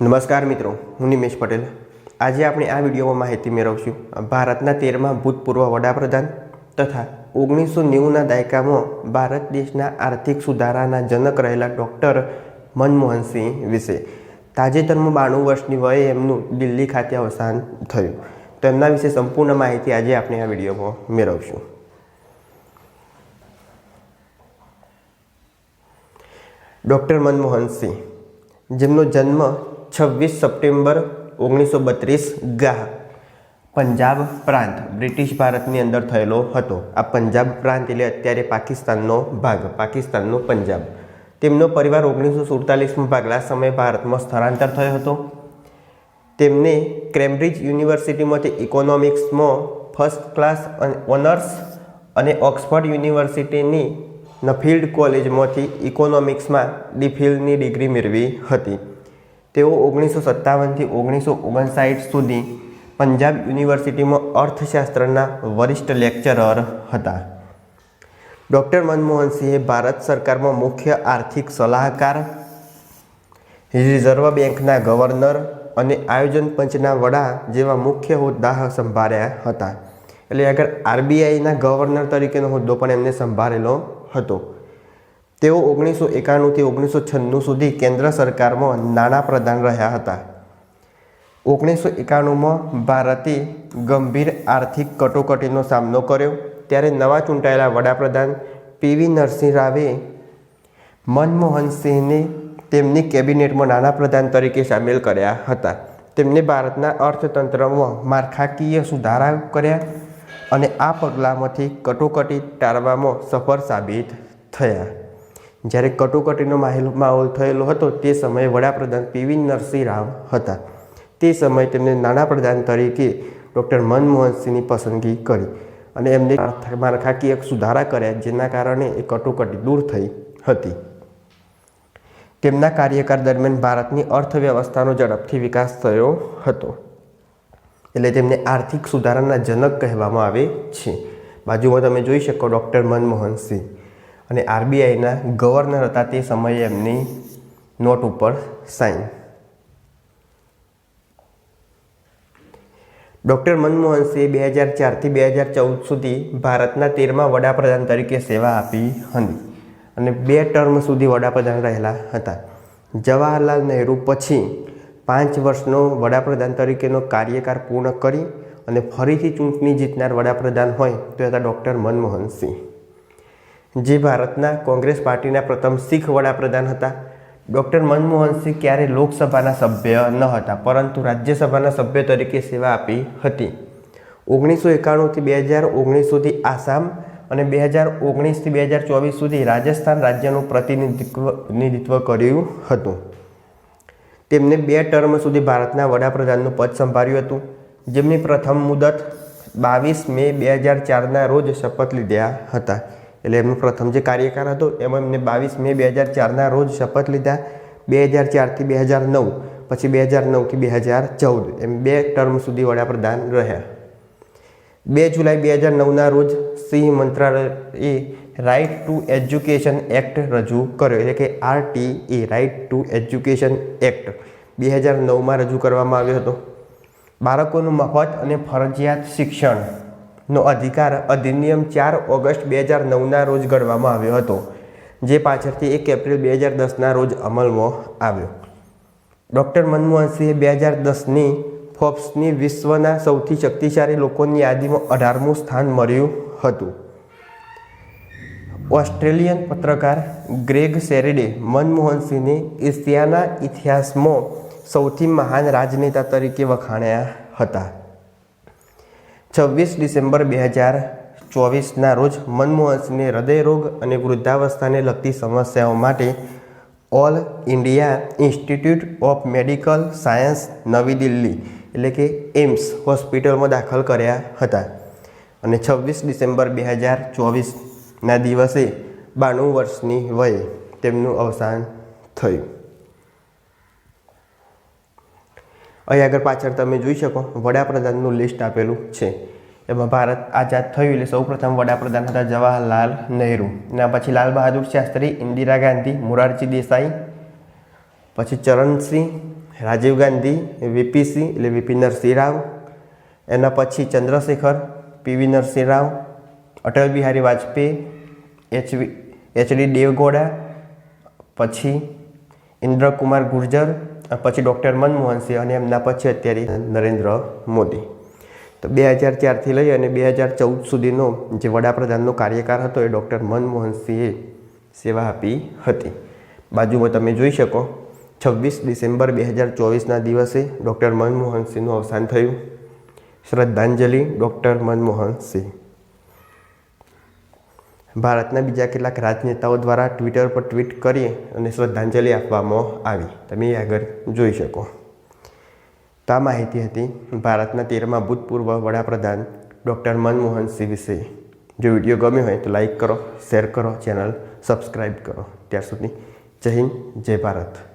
નમસ્કાર મિત્રો, હું નિમેશ પટેલ. આજે આપણે આ વિડીયોમાં માહિતી મેળવશું ભારતના તેરમા ભૂતપૂર્વ વડાપ્રધાન તથા ઓગણીસો નેવુંના દાયકામાં ભારત દેશના આર્થિક સુધારાના જનક રહેલા ડૉક્ટર મનમોહનસિંહ વિશે. તાજેતરમાં બાણું વર્ષની વયે એમનું દિલ્હી ખાતે અવસાન થયું. તેમના વિશે સંપૂર્ણ માહિતી આજે આપણે આ વિડીયોમાં મેળવશું. ડૉક્ટર મનમોહન સિંહ જેમનો જન્મ છવ્વીસ સપ્ટેમ્બર ઓગણીસો બત્રીસ ગાહ. પંજાબ પ્રાંત બ્રિટિશ ભારતની અંદર થયેલો હતો. આ પંજાબ પ્રાંત એટલે અત્યારે પાકિસ્તાનનો ભાગ, પાકિસ્તાનનો પંજાબ. તેમનો પરિવાર ઓગણીસો સુડતાલીસમાં ભાગલા સમયે ભારતમાં સ્થળાંતર થયો હતો. તેમને કેમ્બ્રિજ યુનિવર્સિટીમાંથી ઇકોનોમિક્સમાં ફર્સ્ટ ક્લાસ ઓનર્સ અને ઓક્સફર્ડ યુનિવર્સિટીની નફિલ્ડ કોલેજમાંથી ઇકોનોમિક્સમાં ડીફિલની ડિગ્રી મેળવી હતી. તેઓ ઓગણીસો સત્તાવનથી ઓગણીસો ઓગણસાઠ સુધી પંજાબ યુનિવર્સિટીમાં અર્થશાસ્ત્રના વરિષ્ઠ લેક્ચરર હતા. ડૉક્ટર મનમોહનસિંહે ભારત સરકારમાં મુખ્ય આર્થિક સલાહકાર, રિઝર્વ બેંકના ગવર્નર અને આયોજન પંચના વડા જેવા મુખ્ય હોદ્દા સંભાળ્યા હતા. એટલે આગળ આરબીઆઈના ગવર્નર તરીકેનો હોદ્દો પણ એમને સંભાળેલો હતો. તેઓ ઓગણીસો એકાણુંથી ઓગણીસો છન્નું સુધી કેન્દ્ર સરકારમાં નાણાં પ્રધાન રહ્યા હતા. ઓગણીસો એકાણુંમાં ભારતે ગંભીર આર્થિક કટોકટીનો સામનો કર્યો. ત્યારે નવા ચૂંટાયેલા વડાપ્રધાન પીવી નરસિંહ રાવે મનમોહન સિંહને તેમની કેબિનેટમાં નાણાપ્રધાન તરીકે સામેલ કર્યા હતા. તેમને ભારતના અર્થતંત્રમાં માળખાકીય સુધારા કર્યા અને આ પગલાંમાંથી કટોકટી ટાળવામાં સફળ સાબિત થયા. જ્યારે કટોકટીનો માહિલ થયેલો હતો, તે સમયે વડાપ્રધાન પીવી નરસિંહ રાવ હતા. તે સમયે તેમને નાણાપ્રધાન તરીકે ડૉક્ટર મનમોહનસિંહની પસંદગી કરી અને એમને માળખાકીય સુધારા કર્યા જેના કારણે એ કટોકટી દૂર થઈ હતી. તેમના કાર્યકાળ દરમિયાન ભારતની અર્થવ્યવસ્થાનો ઝડપથી વિકાસ થયો હતો. એટલે તેમને આર્થિક સુધારાના જનક કહેવામાં આવે છે. બાજુમાં તમે જોઈ શકો ડૉક્ટર મનમોહન સિંહ. અને આરબીઆઈના ગવર્નર હતા તે સમયે એમની નોટ ઉપર સાઇન ડૉક્ટર મનમોહન સિંહ બે હજાર ચારથી બે હજાર ચૌદ સુધી ભારતના તેરમા વડાપ્રધાન તરીકે સેવા આપી હતી અને બે ટર્મ સુધી વડાપ્રધાન રહેલા હતા. જવાહરલાલ નહેરુ પછી પાંચ વર્ષનો વડાપ્રધાન તરીકેનો કાર્યકાળ પૂર્ણ કરી અને ફરીથી ચૂંટણી જીતનાર વડાપ્રધાન હોય તો હતા ડૉક્ટર મનમોહન સિંહ. જે ભારતના કોંગ્રેસ પાર્ટીના પ્રથમ શીખ વડાપ્રધાન હતા. ડૉક્ટર મનમોહન સિંહ ક્યારે લોકસભાના સભ્ય ન હતા, પરંતુ રાજ્યસભાના સભ્ય તરીકે સેવા આપી હતી. ઓગણીસો એકાણુંથી બે હજાર ઓગણીસ સુધી આસામ અને બે હજાર ઓગણીસથી બે હજાર ચોવીસ સુધી રાજસ્થાન રાજ્યનું પ્રતિનિધિત્વ કર્યું હતું. તેમને બે ટર્મ સુધી ભારતના વડાપ્રધાનનું પદ સંભાળ્યું હતું. જેમની પ્રથમ મુદત બાવીસ મે બે હજાર ચારના રોજ શપથ લીધા હતા. એટલે એમનો પ્રથમ જે કાર્યકાળ હતો, એમાં એમને બાવીસ મે બે હજાર ચારના રોજ શપથ લીધા. બે હજાર ચારથી બે હજાર નવ, પછી બે હજાર નવથી બે હજાર ચૌદ. એમ બે ટર્મ સુધી વડાપ્રધાન રહ્યા. બે જુલાઈ બે હજાર નવના રોજ સિંહ મંત્રાલયે રાઇટ ટુ એજ્યુકેશન એક્ટ રજૂ કર્યો. એટલે કે RTE right to education act બે હજાર નવમાં રજૂ કરવામાં આવ્યો હતો. બાળકોનું મફત અને ફરજિયાત શિક્ષણનો અધિકાર અધિનિયમ ચાર ઓગસ્ટ બે હજાર નવના રોજ ઘડવામાં આવ્યો હતો, જે પાછળથી એક એપ્રિલ બે હજાર દસના રોજ અમલમાં આવ્યો. ડૉક્ટર મનમોહન સિંહે બે હજાર દસની ફોર્બ્સની વિશ્વના સૌથી શક્તિશાળી લોકોની યાદીમાં અઢારમું સ્થાન મળ્યું હતું. ઓસ્ટ્રેલિયન પત્રકાર ગ્રેગ શેરેડે મનમોહન સિંહને એશિયાના ઇતિહાસમાં સૌથી મહાન રાજનેતા તરીકે વખાણ્યા હતા. છવ્વીસ ડિસેમ્બર બે હજાર ચોવીસના રોજ મનમોહન સિંહને હૃદયરોગ અને વૃદ્ધાવસ્થાને લગતી સમસ્યાઓ માટે all India institute of medical science નવી દિલ્હી, એટલે કે એમ્સ, હોસ્પિટલમાં દાખલ કર્યા હતા. અને છવ્વીસ ડિસેમ્બર બે હજાર ચોવીસના દિવસે બાણું વર્ષની વયે તેમનું અવસાન થયું. અહીં આગળ પાછળ તમે જોઈ શકો, વડાપ્રધાનનું લિસ્ટ આપેલું છે. એમાં ભારત આઝાદ થયું એટલે સૌપ્રથમ વડાપ્રધાન હતા જવાહરલાલ નહેરુ. એના પછી લાલ બહાદુર શાસ્ત્રી, ઇન્દિરા ગાંધી, મોરારજી દેસાઈ, પછી ચરણસિંહ, રાજીવ ગાંધી વીપીસી એટલે વીપી નરસિંહ રાવ એના પછી Chandrashekhar, PV Narasimha Rao Atal Bihari Vajpayee HV HD Deve Gowda, પછી ઇન્દ્રકુમાર ગુર્જર પછી ડૉક્ટર મનમોહન સિંહ અને એમના પછી અત્યારે નરેન્દ્ર મોદી. તો બે હજાર ચારથી લઈ અને બે હજાર ચૌદ સુધીનો જે વડાપ્રધાનનો કાર્યકાળ હતો એ ડૉક્ટર મનમોહન સિંહે સેવા આપી હતી. બાજુમાં તમે જોઈ શકો, છવ્વીસ ડિસેમ્બર બે હજાર ચોવીસના દિવસે ડૉક્ટર મનમોહન સિંહનું અવસાન થયું. શ્રદ્ધાંજલિ ડૉક્ટર મનમોહન સિંહ. ભારતના બીજા કેટલાક રાજનેતાઓ દ્વારા ટ્વિટર પર ટ્વીટ કરી અને શ્રદ્ધાંજલિ આપવામાં આવી. તમે એ આગળ જોઈ શકો. તો આ માહિતી હતી ભારતના તેરમા ભૂતપૂર્વ વડાપ્રધાન ડૉક્ટર મનમોહન સિંહ વિશે. જો વીડિયો ગમ્યો હોય તો લાઈક કરો, શેર કરો, ચેનલ સબસ્ક્રાઈબ કરો. ત્યાર સુધી જય હિન્દ, જય ભારત.